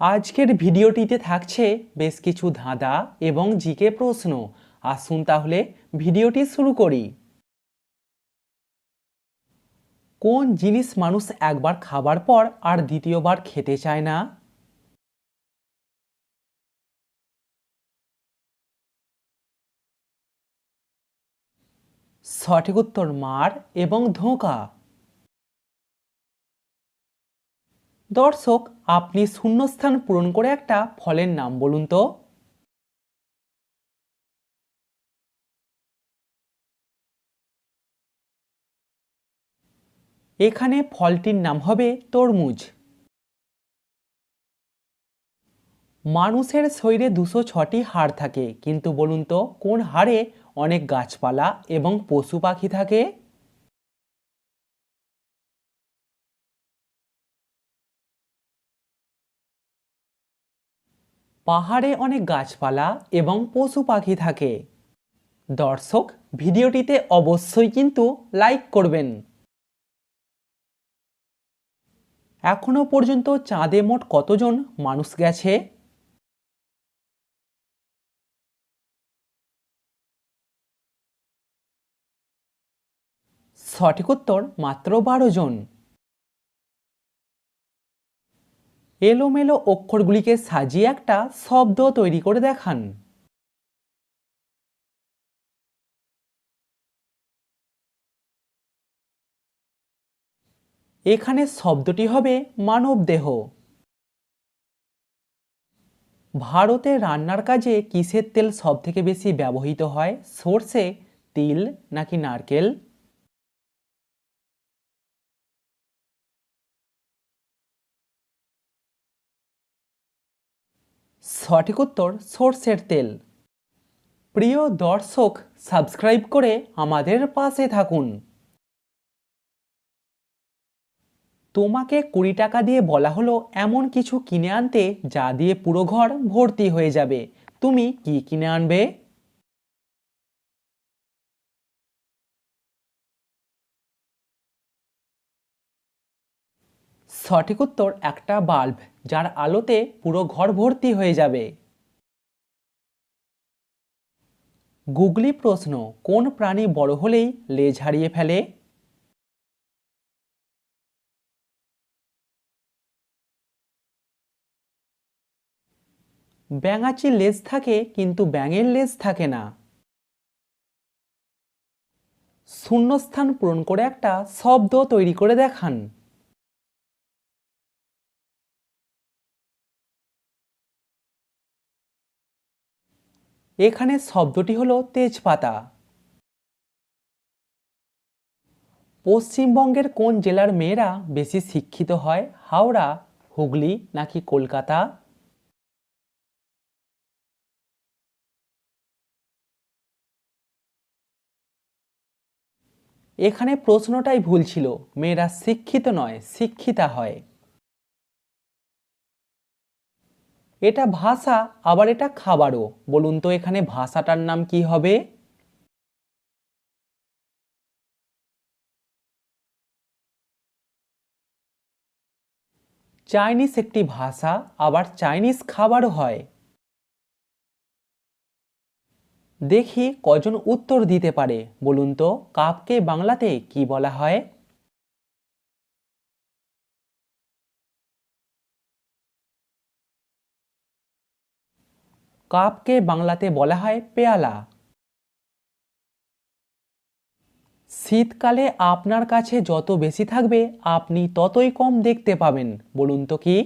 আজকের ভিডিওটিতে থাকছে বেশ কিছু ধাঁধা এবং জিকে প্রশ্ন। আসুন তাহলে ভিডিওটি শুরু করি। কোন জিনিস মানুষ একবার খাবার পর আর দ্বিতীয়বার খেতে চায় না? সঠিক উত্তর মার এবং ধোঁকা। দর্শক, আপনি শূন্যস্থান পূরণ করে একটা ফলের নাম বলুন তো। এখানে ফলটির নাম হবে তরমুজ। মানুষের শরীরে দুশো ছটি হাড় থাকে, কিন্তু বলুন তো কোন হাড়ে অনেক গাছপালা এবং পশু পাখি থাকে? পাহাড়ে অনেক গাছপালা এবং পশু পাখি থাকে। দর্শক, ভিডিওটিতে অবশ্যই কিন্তু লাইক করবেন। এখনও পর্যন্ত চাঁদে মোট কতজন মানুষ গেছে? সঠিক উত্তর মাত্র বারো জন। এলোমেলো অক্ষরগুলিকে সাজিয়ে একটা শব্দ তৈরি করে দেখান। এখানে শব্দটি হবে মানবদেহ ভারতে রান্নার কাজে কিসের তেল সবথেকে বেশি ব্যবহৃত হয়? সর্ষে, তিল নাকি নারকেল? সঠিক উত্তর সর্ষের তেল। প্রিয় দর্শক, সাবস্ক্রাইব করে আমাদের পাশে থাকুন। তোমাকে কুড়ি টাকা দিয়ে বলা হলো এমন কিছু কিনে আনতে, যা দিয়ে পুরো ঘর ভর্তি হয়ে যাবে। তুমি কি কিনে আনবে? সঠিক উত্তর একটা বাল্ব, যার আলোতে পুরো ঘর ভর্তি হয়ে যাবে। গুগলি প্রশ্ন, কোন প্রাণী বড় হলেই লেজ হারিয়ে ফেলে? ব্যাঙাচির লেজ থাকে, কিন্তু ব্যাঙের লেজ থাকে না। শূন্যস্থান পূরণ করে একটা শব্দ তৈরি করে দেখান। এখানে শব্দটি হলো তেজপাতা। পশ্চিমবঙ্গের কোন জেলার মেয়েরা বেশি শিক্ষিত হয়, হাওড়া, হুগলি নাকি কলকাতা? এখানে প্রশ্নটাই ভুল ছিল, মেয়েরা শিক্ষিত নয়, শিক্ষিতা হয়। এটা ভাষা, আবার এটা খাবারও। বলুন তো এখানে ভাষাটার নাম কি হবে? চাইনিজ একটি ভাষা, আবার চাইনিজ খাবারও হয়। দেখি কজন উত্তর দিতে পারে। বলুন তো, কাপকে বাংলাতে কি বলা হয়? কাপকে বাংলাতে বলা হয় পেয়ালা। শীতকালে আপনার কাছে যত বেশি থাকবে, আপনি ততই কম দেখতে পাবেন। বলুন তো কি?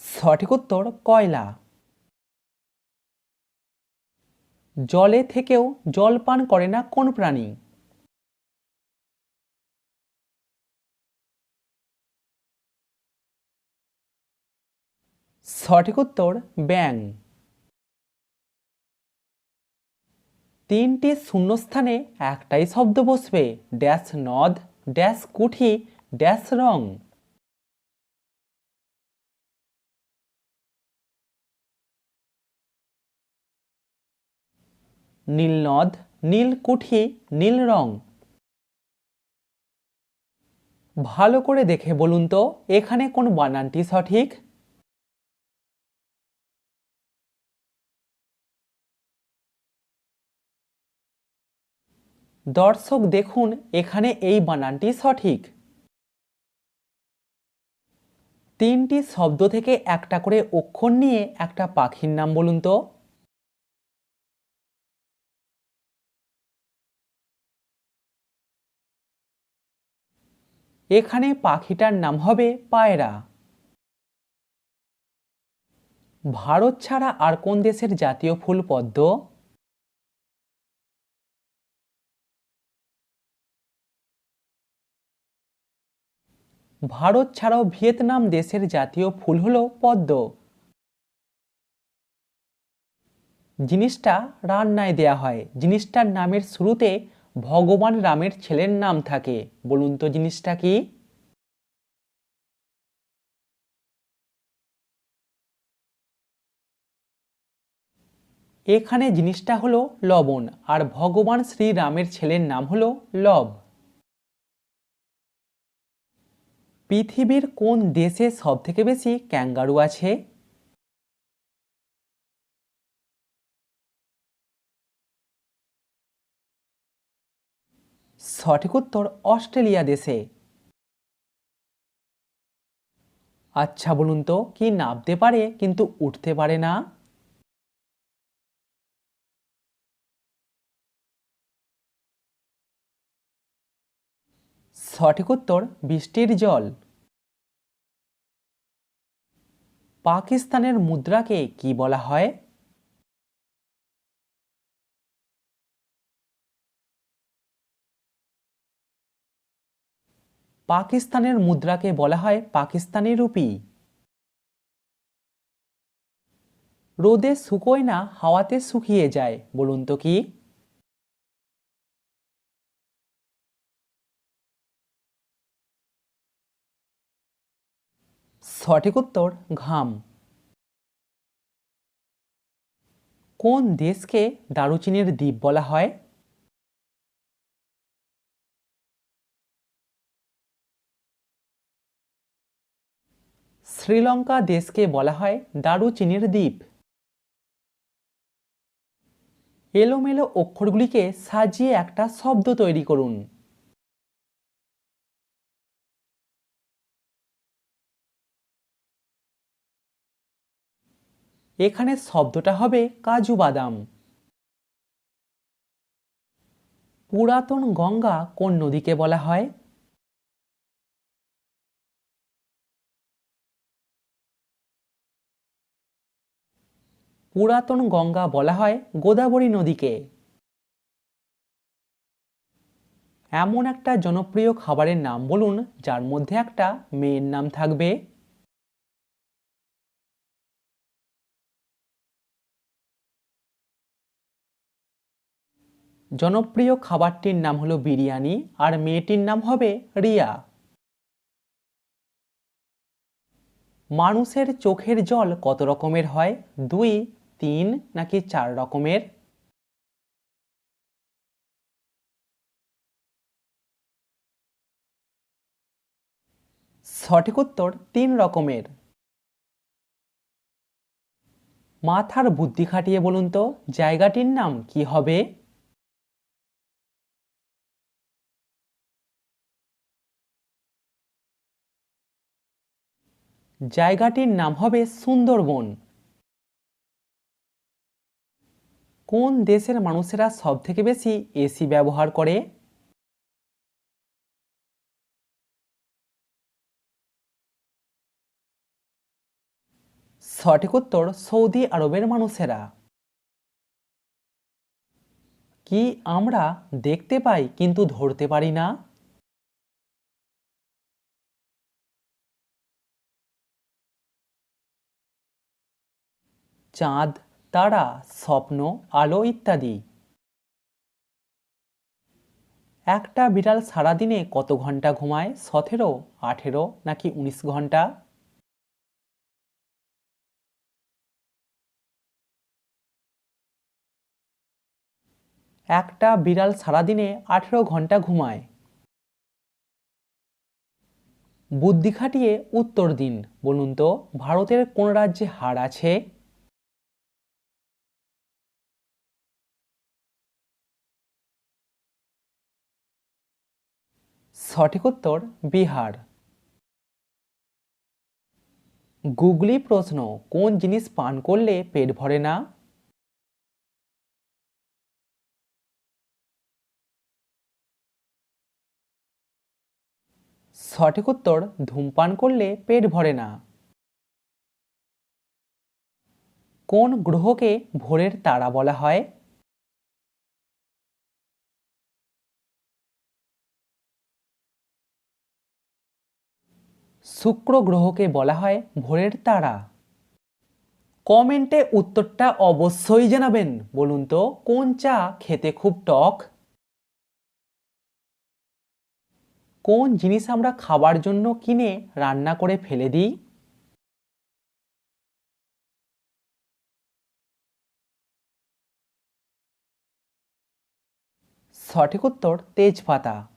সঠিক উত্তর, কয়লা। জলে থেকেও জল পান করে না কোন প্রাণী? সঠিক উত্তর ব্যাং তিনটি শূন্যস্থানে একটাই শব্দ বসবে, ড্যাশ নদ, ড্যাশ কুঠি, ড্যাশ রং। নীলনদ নীল কুঠি, নীল রং। ভালো করে দেখে বলুন তো, এখানে কোন বানানটি সঠিক? দর্শক দেখুন, এখানে এই বানানটি সঠিক। তিনটি শব্দ থেকে একটা করে অক্ষর নিয়ে একটা পাখির নাম বলুন তো। এখানে পাখিটার নাম হবে পায়রা। ভারত ছাড়া আর কোন দেশের জাতীয় ফুল পদ্ম? ভারত ছাড়াও ভিয়েতনাম দেশের জাতীয় ফুল হলো পদ্ম। জিনিসটা রান্নায় দেয়া হয়। জিনিসটার নামের শুরুতে ভগবান রামের ছেলের নাম থাকে। বলুন তো জিনিসটা কি? এখানে জিনিসটা হলো লবণ আর ভগবান শ্রীরামের ছেলের নাম হলো লব। পৃথিবীর কোন দেশে সব থেকে বেশি ক্যাঙ্গারু আছে? সঠিক উত্তর অস্ট্রেলিয়া দেশে। আচ্ছা বলুন তো, কি নামতে পারে কিন্তু উঠতে পারে না? সঠিক উত্তর, বৃষ্টির জল। পাকিস্তানের মুদ্রাকে কি বলা হয়? পাকিস্তানের মুদ্রাকে বলা হয় পাকিস্তানি রুপি। রোদে শুকোয় না, হাওয়াতে শুকিয়ে যায়, বলুন তো কি? সঠিক উত্তর, ঘাম। কোন দেশকে দারুচিনির দ্বীপ বলা হয়? শ্রীলঙ্কা দেশকে বলা হয় দারুচিনির দ্বীপ। এলোমেলো অক্ষরগুলিকে সাজিয়ে একটা শব্দ তৈরি করুন। এখানে শব্দটা হবে কাজু বাদাম। পুরাতন গঙ্গা কোন নদীকে বলা হয়? পুরাতন গঙ্গা বলা হয় গোদাবরী নদীকে। এমন একটা জনপ্রিয় খাবারের নাম বলুন, যার মধ্যে একটা মেয়ের নাম থাকবে। জনপ্রিয় খাবারটির নাম হলো বিরিয়ানি আর মেয়েটির নাম হবে রিয়া। মানুষের চোখের জল কত রকমের হয়? দুই, তিন নাকি চার রকমের? সঠিক উত্তর, তিন রকমের। মাথার বুদ্ধি খাটিয়ে বলুন তো, জায়গাটির নাম কি হবে? জায়গাটির নাম হবে সুন্দরবন। কোন দেশের মানুষেরা সব থেকে বেশি এসি ব্যবহার করে? সঠিক উত্তর, সৌদি আরবের মানুষেরা। কি আমরা দেখতে পাই কিন্তু ধরতে পারি না? চাঁদ, তারা, স্বপ্ন, আলো ইত্যাদি। একটা বিড়াল সারাদিনে কত ঘণ্টা ঘুমায়? সতেরো, আঠেরো, নাকি উনিশ ঘণ্টা? একটা বিড়াল সারাদিনে আঠেরো ঘণ্টা ঘুমায়। বুদ্ধি খাটিয়ে উত্তর দিন, বলুন তো, ভারতের কোন রাজ্যে হাড় আছে? সঠিক উত্তর বিহার। গুগলি প্রশ্ন, কোন জিনিস পান করলে পেট ভরে না? সঠিক উত্তর, ধূমপান করলে পেট ভরে না। কোন গ্রহকে ভোরের তারা বলা হয়? শুক্র গ্রহকে বলা হয় ভোরের তারা। কমেন্টে উত্তরটা অবশ্যই জানাবেন। বলুন তো, কোন চা খেতে খুব টক? কোন জিনিস আমরা খাবার জন্য কিনে রান্না করে ফেলে দিই? সঠিক উত্তর, তেজপাতা।